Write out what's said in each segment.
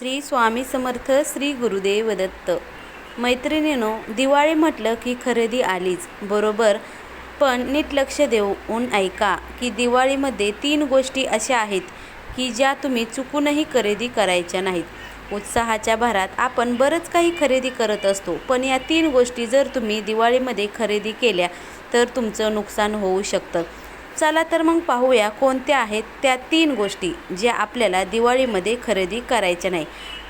श्री स्वामी समर्थ श्री गुरुदेव दत्त. मैत्रिणीनो दिवाळी म्हटलं की खरेदी आलीच बरोबर? पण नीट लक्ष देऊन ऐका की दिवाळीमध्ये तीन गोष्टी अशा आहेत की ज्या तुम्ही चुकूनही खरेदी करायच्या नाहीत. उत्साहाच्या भरात आपण बरंच काही खरेदी करत असतो पण या तीन गोष्टी जर तुम्ही दिवाळीमध्ये खरेदी केल्या तर तुमचं नुकसान होऊ शकतं. चला तर मग पाहूया कोणत्या आहेत त्या तीन गोष्टी ज्या आपल्याला दिवाळीमध्ये खरेदी करायच्या नाही.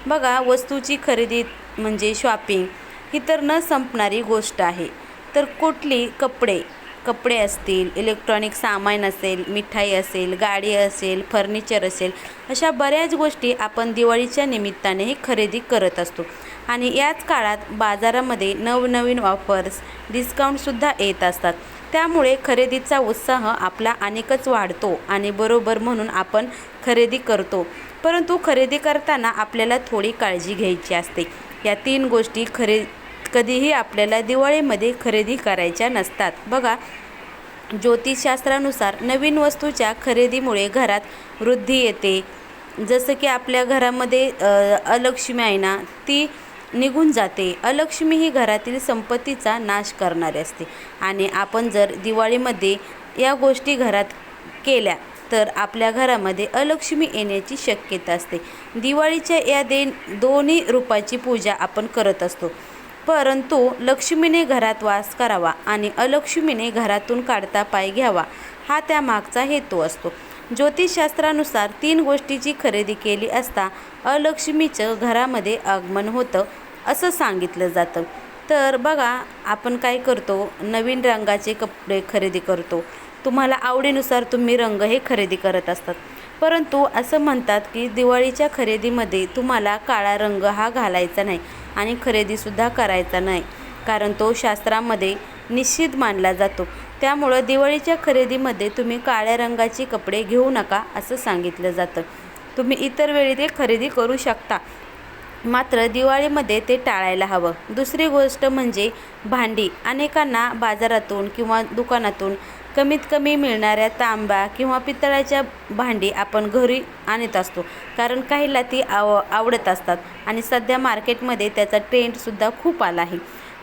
बघा वस्तूची खरेदी म्हणजे शॉपिंग ही तर न संपणारी गोष्ट आहे. तर कुठली? कपडे. कपडे असतील इलेक्ट्रॉनिक सामान असेल मिठाई असेल गाडी असेल फर्निचर असेल अशा बऱ्याच गोष्टी आपण दिवाळीच्या निमित्तानेही खरेदी करत असतो. आणि याच काळात बाजारामध्ये नवनवीन ऑफर्स डिस्काउंटसुद्धा येत असतात. त्यामुळे खरेदीचा उत्साह आपला अनेकच वाढतो आणि बरोबर म्हणून आपण खरेदी करतो. परंतु खरेदी करताना आपल्याला थोडी काळजी घ्यायची असते. या तीन गोष्टी खरे कधीही आपल्याला दिवाळीमध्ये खरेदी करायच्या नसतात. बघा ज्योतिषशास्त्रानुसार नवीन वस्तूच्या खरेदीमुळे घरात वृद्धी येते. जसं की आपल्या घरामध्ये अलक्ष्मी आहे ना ती निघून जाते. अलक्ष्मी ही घरातील संपत्तीचा नाश करणारी असते. आणि आपण जर दिवाळीमध्ये या गोष्टी घरात केल्या तर आपल्या घरामध्ये अलक्ष्मी येण्याची शक्यता असते. दिवाळीच्या या दे दोन्ही रूपाची पूजा आपण करत असतो. परंतु लक्ष्मीने घरात वास करावा आणि अलक्ष्मीने घरातून काढता पाय घ्यावा हा त्यामागचा हेतू असतो. ज्योतिषशास्त्रानुसार तीन गोष्टीची खरेदी केली असता अलक्ष्मीचं घरामध्ये आगमन होतं. असं सांगितलं जातं. तर बघा आपण काय करतो? नवीन रंगाचे कपडे खरेदी करतो. तुम्हाला आवडीनुसार तुम्ही रंग हे खरेदी करत असतात. परंतु असं म्हणतात की दिवाळीच्या खरेदीमध्ये तुम्हाला काळा रंग हा घालायचा नाही आणि खरेदीसुद्धा करायचा नाही. कारण तो शास्त्रामध्ये निश्चित मानला जातो. त्यामुळं दिवाळीच्या खरेदीमध्ये तुम्ही काळ्या रंगाचे कपडे घेऊ नका असं सांगितलं जातं. तुम्ही इतर वेळी ते खरेदी करू शकता. मात्र दिवाळीमध्ये ते टाळायला हवं. दुसरी गोष्ट म्हणजे भांडी. अनेकांना बाजारातून किंवा दुकानातून कमीत कमी मिळणाऱ्या तांबा किंवा पितळाच्या भांडी आपण घरी आणत असतो. कारण काहीला ती आव आवडत असतात आणि सध्या मार्केटमध्ये त्याचा ट्रेंडसुद्धा खूप आला आहे.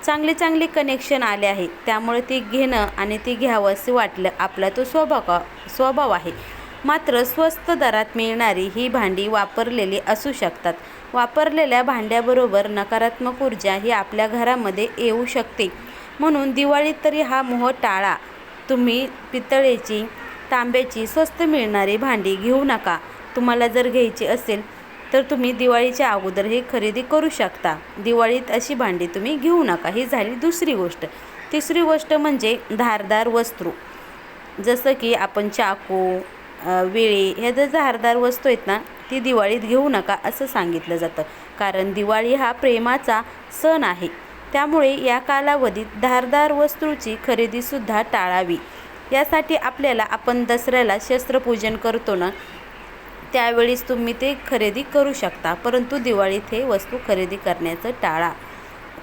चांगले चांगले कनेक्शन आले आहे. त्यामुळे ती घेणं आणि ती घ्यावं वाटलं आपला तो स्वभाव स्वभाव आहे. मात्र स्वस्त दरात मिळणारी ही भांडी वापरलेली असू शकतात. वापरलेल्या भांड्याबरोबर नकारात्मक ऊर्जा ही आपल्या घरामध्ये येऊ शकते. म्हणून दिवाळीत तरी हा मोह टाळा. तुम्ही पितळेची तांब्याची स्वस्त मिळणारी भांडी घेऊ नका. तुम्हाला जर घ्यायची असेल तर तुम्ही दिवाळीच्या अगोदर हे खरेदी करू शकता. दिवाळीत अशी भांडी तुम्ही घेऊ नका. ही झाली दुसरी गोष्ट. तिसरी गोष्ट म्हणजे धारदार वस्त्रू जसं की आपण चाकू विळी ह्या ज्या धारदार वस्तू आहेत ना ती दिवाळीत घेऊ नका असं सांगितलं जातं. कारण दिवाळी हा प्रेमाचा सण आहे. त्यामुळे या कालावधीत धारदार वस्तूची खरेदीसुद्धा टाळावी. यासाठी आपल्याला आपण दसऱ्याला शस्त्रपूजन करतो ना त्यावेळीच तुम्ही ते खरेदी करू शकता. परंतु दिवाळीत हे वस्तू खरेदी करण्याचं टाळा.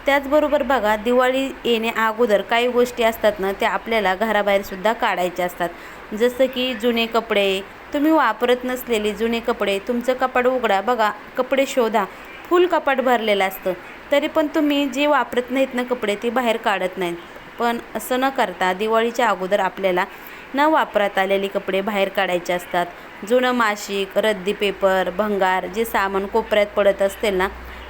त्याचबरोबर बघा दिवाळी येणे अगोदर काही गोष्टी असतात ना त्या आपल्याला घराबाहेरसुद्धा काढायच्या असतात. जसं की जुने कपडे तुम्ही वापरत नसलेले जुने कपडे तुमचं कपाट उघडा बघा कपडे शोधा. फुल कपाट भरलेलं असतं. तरी पण तुम्ही जे वापरत नाहीत ना कपडे ते बाहेर काढत नाहीत. पण असं न करता दिवाळीच्या अगोदर आपल्याला न वापरात आलेले कपडे बाहेर काढायचे असतात. जुनं मासिक रद्दी पेपर भंगार जे सामान कोपऱ्यात पडत असतील ना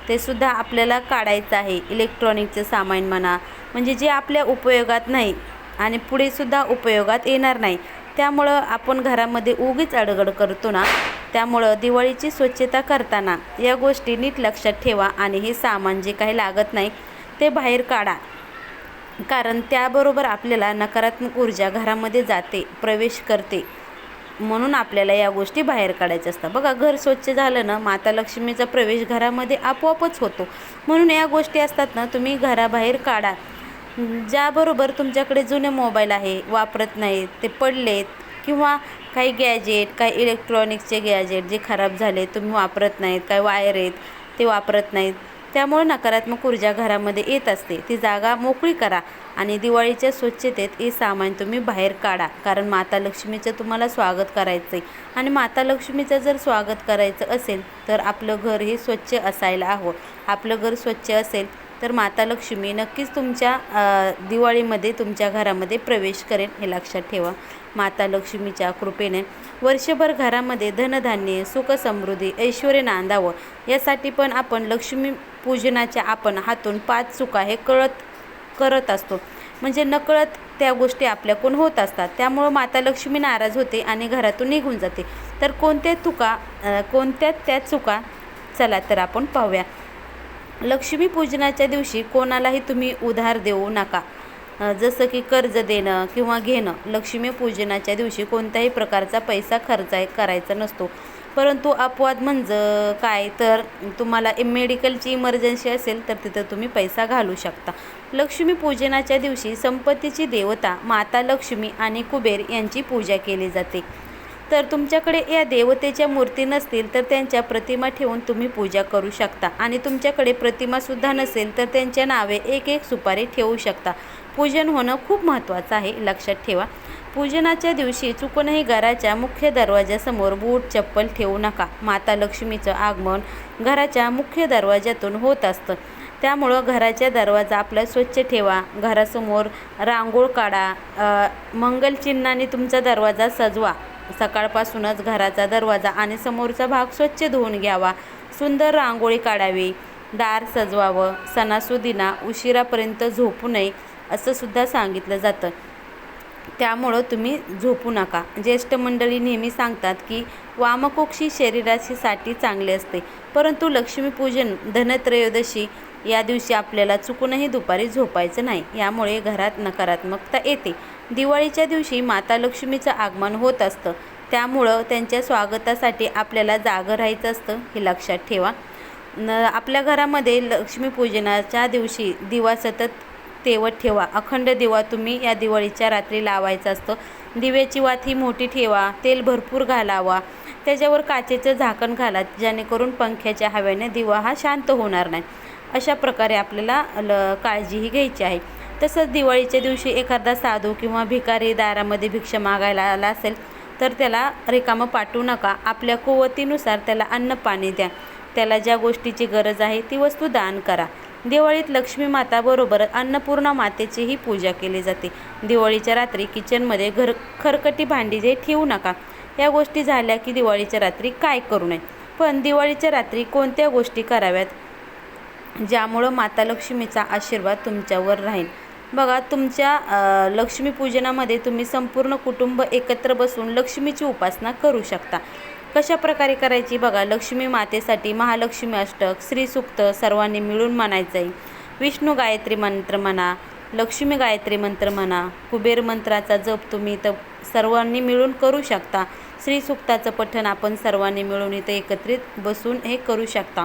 ते सुद्धा आपल्याला काढायचं आहे. इलेक्ट्रॉनिकचं सामान म्हणा म्हणजे जे आपल्या उपयोगात नाही आणि पुढेसुद्धा उपयोगात येणार नाही. त्यामुळं आपण घरामध्ये उगीच अडगड करतो ना. त्यामुळं दिवाळीची स्वच्छता करताना या गोष्टी नीट लक्षात ठेवा आणि हे सामान जे काही लागत नाही ते बाहेर काढा. कारण त्याबरोबर आपल्याला नकारात्मक ऊर्जा घरामध्ये जाते प्रवेश करते. म्हणून आपल्याला या गोष्टी बाहेर काढायच्या असतात. बघा घर स्वच्छ झालं ना माता लक्ष्मीचा प्रवेश घरामध्ये आपोआपच होतो. म्हणून या गोष्टी असतात ना तुम्ही घराबाहेर काढा. ज्याबरोबर तुमच्याकडे जुने मोबाईल आहे वापरत नाहीत ते पडलेत किंवा काही गॅजेट काही इलेक्ट्रॉनिक्सचे गॅजेट जे खराब झाले तुम्ही वापरत नाहीत काही वायर आहेत ते वापरत नाहीत. त्यामुळे नकारात्मक ऊर्जा घरामध्ये येत असते. ती जागा मोकळी करा आणि दिवाळीच्या स्वच्छतेत हे सामान तुम्ही बाहेर काढा. कारण माता लक्ष्मीचं तुम्हाला स्वागत करायचं आहे आणि माता लक्ष्मीचं जर स्वागत करायचं असेल तर आपलं घर हे स्वच्छ असायला हवं. आपलं घर स्वच्छ असेल तर माता लक्ष्मी नक्कीच तुमच्या दिवाळीमध्ये तुमच्या घरामध्ये प्रवेश करेल हे लक्षात ठेवा. माता लक्ष्मीच्या कृपेने वर्षभर घरामध्ये धनधान्य सुखसमृद्धी ऐश्वर नांदावं. यासाठी पण आपण लक्ष्मी पूजनाच्या आपण हातून पाच चुका हे कळत करत असतो. म्हणजे नकळत त्या गोष्टी आपल्याकडून होत असतात. त्यामुळं माता लक्ष्मी नाराज होते आणि घरातून निघून जाते. तर कोणत्या चुका कोणत्या त्या चुका चला तर आपण पाहूया. लक्ष्मीपूजनाच्या दिवशी कोणालाही तुम्ही उधार देऊ नका. जसं की कर्ज देणं किंवा घेणं लक्ष्मीपूजनाच्या दिवशी कोणत्याही प्रकारचा पैसा खर्च करायचा नसतो. परंतु अपवाद म्हणजे काय? तर तुम्हाला मेडिकलची इमर्जन्सी असेल तर तिथं तुम्ही पैसा घालू शकता. लक्ष्मीपूजनाच्या दिवशी संपत्तीची देवता माता लक्ष्मी आणि कुबेर यांची पूजा केली जाते. तर तुमच्याकडे या देवतेच्या मूर्ती नसतील तर त्यांच्या प्रतिमा ठेवून तुम्ही पूजा करू शकता. आणि तुमच्याकडे प्रतिमासुद्धा नसेल तर त्यांच्या नावे एक एक सुपारी ठेवू शकता. पूजन होणं खूप महत्त्वाचं आहे. लक्षात ठेवा. पूजनाच्या दिवशी चुकूनही घराच्या मुख्य दरवाजासमोर बूट चप्पल ठेवू नका. माता लक्ष्मीचं आगमन घराच्या मुख्य दरवाजातून होत असतं. त्यामुळं घराच्या दरवाजा आपला स्वच्छ ठेवा. घरासमोर रांगोळ काढा. मंगलचिन्हाने तुमचा दरवाजा सजवा. सकाळपासूनच घराचा दरवाजा आणि समोरचा भाग स्वच्छ धुवून घ्यावा. सुंदर रांगोळी काढावी. दार सजवावं. सणासुदीना उशिरापर्यंत झोपू नये असं सुद्धा सांगितलं जातं. त्यामुळं तुम्ही झोपू नका. ज्येष्ठ मंडळी नेहमी सांगतात की वामकोक्षी शरीराशीसाठी चांगले असते. परंतु लक्ष्मीपूजन धनत्रयोदशी या दिवशी आपल्याला चुकूनही दुपारी झोपायचं नाही. यामुळे घरात नकारात्मकता येते. दिवाळीच्या दिवशी माता लक्ष्मीचं आगमन होत असतं. त्यामुळं त्यांच्या स्वागतासाठी आपल्याला जागं राहायचं असतं हे लक्षात ठेवा. न आपल्या घरामध्ये लक्ष्मीपूजनाच्या दिवशी दिवा सतत तेवत ठेवा. अखंड दिवा तुम्ही या दिवाळीच्या रात्री लावायचं असतं. दिव्याची वात ही मोठी ठेवा तेल भरपूर घालावा. त्याच्यावर काचेचं झाकण घाला जेणेकरून पंख्याच्या हवेने दिवा हा शांत होणार नाही. अशा प्रकारे आपल्याला ल काळजीही घ्यायची आहे. तसंच दिवाळीच्या दिवशी एखादा साधू किंवा भिकारी दारामध्ये भिक्षा मागायला आला असेल तर त्याला रिकामं पाठवू नका. आपल्या कुवतीनुसार त्याला अन्न पाणी द्या. त्याला ज्या गोष्टीची गरज आहे ती वस्तू दान करा. दिवाळीत लक्ष्मी माताबरोबर अन्नपूर्णा मातेचीही पूजा केली जाते. दिवाळीच्या रात्री किचनमध्ये घर खरकटी भांडी जे ठेवू नका. या गोष्टी झाल्या की दिवाळीच्या रात्री काय करू नये. पण दिवाळीच्या रात्री कोणत्या गोष्टी कराव्यात? ज्यामुळं माता लक्ष्मीचा आशीर्वाद तुमच्यावर राहील. बघा तुमच्या लक्ष्मीपूजनामध्ये तुम्ही संपूर्ण कुटुंब एकत्र बसून लक्ष्मीची उपासना करू शकता. कशा प्रकारे करायची? बघा लक्ष्मी मातेसाठी महालक्ष्मी अष्टक श्रीसुक्त सर्वांनी मिळून म्हणायचं आहे विष्णू गायत्री मंत्र म्हणा लक्ष्मी गायत्री मंत्र म्हणा कुबेर मंत्राचा जप तुम्ही तर सर्वांनी मिळून करू शकता. श्रीसुक्ताचं पठण आपण सर्वांनी मिळून इथं एकत्रित बसून हे करू शकता.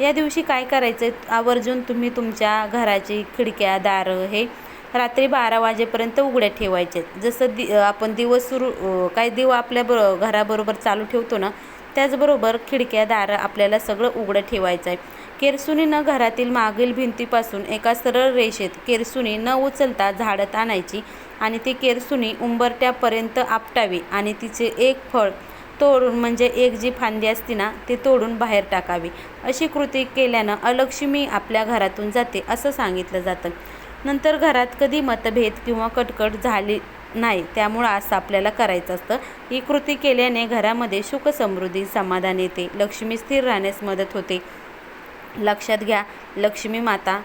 या दिवशी काय करायचं आवर्जून तुम्ही तुमच्या घराची खिडक्या दारं हे रात्री बारा वाजेपर्यंत उघड्या ठेवायचे. जसं दि आपण दिवस सुरू काही काय दिवा आपल्या बरो घराबरोबर चालू ठेवतो ना त्याचबरोबर खिडक्या दारं आपल्याला सगळं उघडं ठेवायचं आहे केरसुनीनं घरातील मागील भिंतीपासून एका सरळ रेषेत केरसुनी न उचलता झाडत आणायची आणि ती केरसुनी उंबरट्यापर्यंत आपटावी आणि तिचे एक फळ तोडून म्हणजे एक जी फांदी असते ना ती तोडून बाहेर टाकावी. अशी कृती केल्यानं अलक्ष्मी आपल्या घरातून जाते असं सांगितलं जातं. नंतर घरात कधी मतभेद किंवा कटकट झाली नाही त्यामुळं असं आपल्याला करायचं असतं. ही कृती केल्याने घरामध्ये सुखसमृद्धी समाधान येते. लक्ष्मी स्थिर राहण्यास मदत होते. लक्षात घ्या लक्ष्मी माता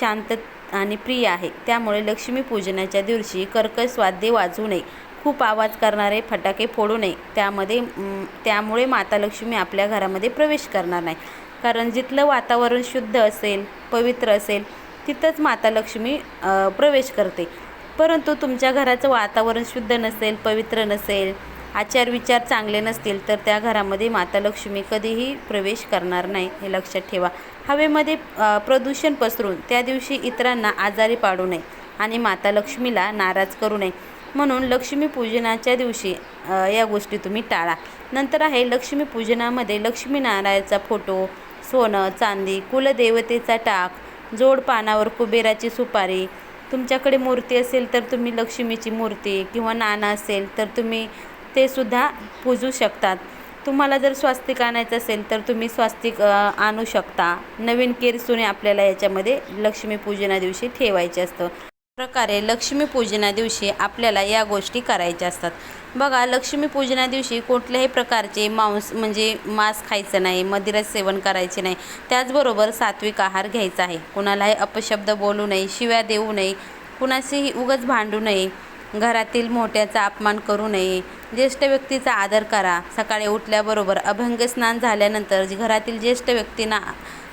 शांत आणि प्रिय आहे. त्यामुळे लक्ष्मी पूजनाच्या दिवशी कर्कश स्वाद्य वाजू नये. खूप आवाज करणारे फटाके फोडू नये. त्यामध्ये त्यामुळे माता लक्ष्मी आपल्या घरामध्ये प्रवेश करणार नाही. कारण जिथलं वातावरण शुद्ध असेल पवित्र असेल तिथंच माता लक्ष्मी प्रवेश करते. परंतु तुमच्या घराचं वातावरण शुद्ध नसेल पवित्र नसेल आचार विचार चांगले नसतील तर त्या घरामध्ये माता लक्ष्मी कधीही प्रवेश करणार नाही हे लक्षात ठेवा. हवेमध्ये प्रदूषण पसरून त्या दिवशी इतरांना आजारी पाडू नये आणि माता लक्ष्मीला नाराज करू नये. म्हणून लक्ष्मीपूजनाच्या दिवशी या गोष्टी तुम्ही टाळा. नंतर आहे लक्ष्मीपूजनामध्ये लक्ष्मीनारायणाचा फोटो सोनं चांदी कुलदेवतेचा टाक जोड पानावर कुबेराची सुपारी. तुमच्याकडे मूर्ती असेल तर तुम्ही लक्ष्मीची मूर्ती किंवा नाणं असेल तर तुम्ही ते सुद्धा पूजू शकतात. तुम्हाला जर स्वास्तिक आणायचं असेल तर तुम्ही स्वास्तिक आणू शकता. नवीन केरसुने आपल्याला याच्यामध्ये लक्ष्मीपूजना दिवशी ठेवायचे असतं. प्रकारे लक्ष्मीपूजना दिवशी आपल्याला या गोष्टी करायच्या असतात. बघा लक्ष्मीपूजना दिवशी कुठल्याही प्रकारचे मांस म्हणजे मांस खायचं नाही मदिरा सेवन करायचे नाही. त्याचबरोबर सात्विक आहार घ्यायचा आहे. कुणालाही अपशब्द बोलू नये शिव्या देऊ नये कुणाशीही उगच भांडू नये. घरातील मोठ्याचा अपमान करू नये. ज्येष्ठ व्यक्तीचा आदर करा. सकाळी उठल्याबरोबर अभंग स्नान झाल्यानंतर घरातील ज्येष्ठ व्यक्तींना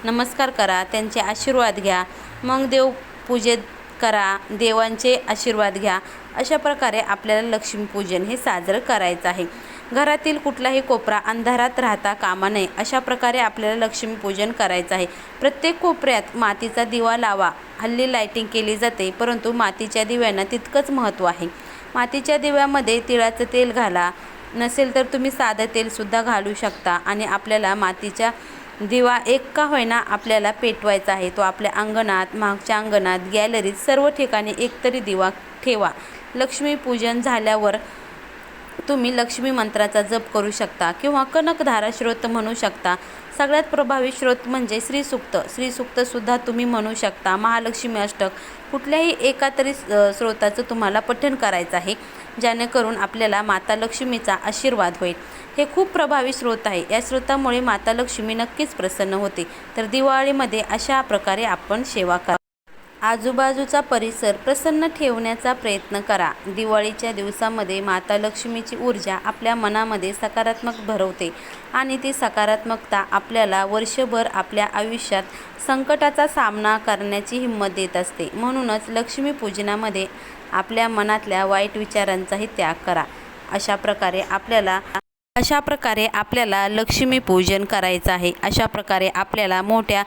नमस्कार करा. त्यांचे आशीर्वाद घ्या. मग देव पूजेत करा. देवांचे आशीर्वाद घ्या. अशा प्रकारे आपल्याला लक्ष्मीपूजन हे साजरं करायचं आहे. घरातील कुठलाही कोपरा अंधारात राहता कामा नये. अशा प्रकारे आपल्याला लक्ष्मीपूजन करायचं आहे. प्रत्येक कोपऱ्यात मातीचा दिवा लावा. हल्ली लाईटिंग केली जाते परंतु मातीच्या दिव्यांना तितकंच महत्त्व आहे. मातीच्या दिव्यामध्ये तिळाचं तेल घाला. नसेल तर तुम्ही साधं तेलसुद्धा घालू शकता आणि आपल्याला मातीच्या दिवा एक का होईना आपल्याला पेटवायचा आहे. तो आपल्या अंगणात मागच्या अंगणात गॅलरीत सर्व ठिकाणी एकतरी दिवा ठेवा. लक्ष्मीपूजन झाल्यावर तुम्ही लक्ष्मी मंत्राचा जप करू शकता किंवा कनकधारा श्रोत म्हणू शकता. सगळ्यात प्रभावी स्रोत म्हणजे श्रीसुक्त. श्रीसुक्तसुद्धा तुम्ही म्हणू शकता. महालक्ष्मी अष्टक. कुठल्याही एका तरी स्रोताचं तुम्हाला पठण करायचं आहे जेणेकरून आपल्याला माता लक्ष्मीचा आशीर्वाद होईल. हे खूप प्रभावी स्रोत आहे. या स्रोतामुळे माता लक्ष्मी नक्कीच प्रसन्न होते. तर दिवाळीमध्ये अशा प्रकारे आपण सेवा करा आजूबाजूचा परिसर प्रसन्न ठेवण्याचा प्रयत्न करा. दिवाळीच्या दिवसामध्ये माता लक्ष्मीची ऊर्जा आपल्या मनामध्ये सकारात्मक भरवते आणि ती सकारात्मकता आपल्याला वर्षभर आपल्या आयुष्यात संकटाचा सामना करण्याची हिंमत देत असते. म्हणूनच लक्ष्मीपूजनामध्ये आपल्या मनातल्या वाईट विचारांचाही त्याग करा. अशा प्रकारे आपल्याला अशा प्रकारे आपल्याला लक्ष्मीपूजन करायचं आहे. अशा प्रकारे आपल्याला मोठ्या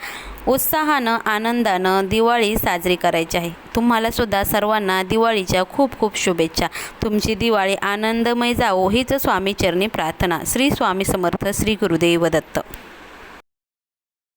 उत्साहानं आनंदानं दिवाळी साजरी करायची आहे. तुम्हाला सुद्धा सर्वांना दिवाळीच्या खूप खूप शुभेच्छा. तुमची दिवाळी आनंदमय जावो हीच स्वामीचरणी प्रार्थना. श्री स्वामी समर्थ श्री गुरुदेव दत्त.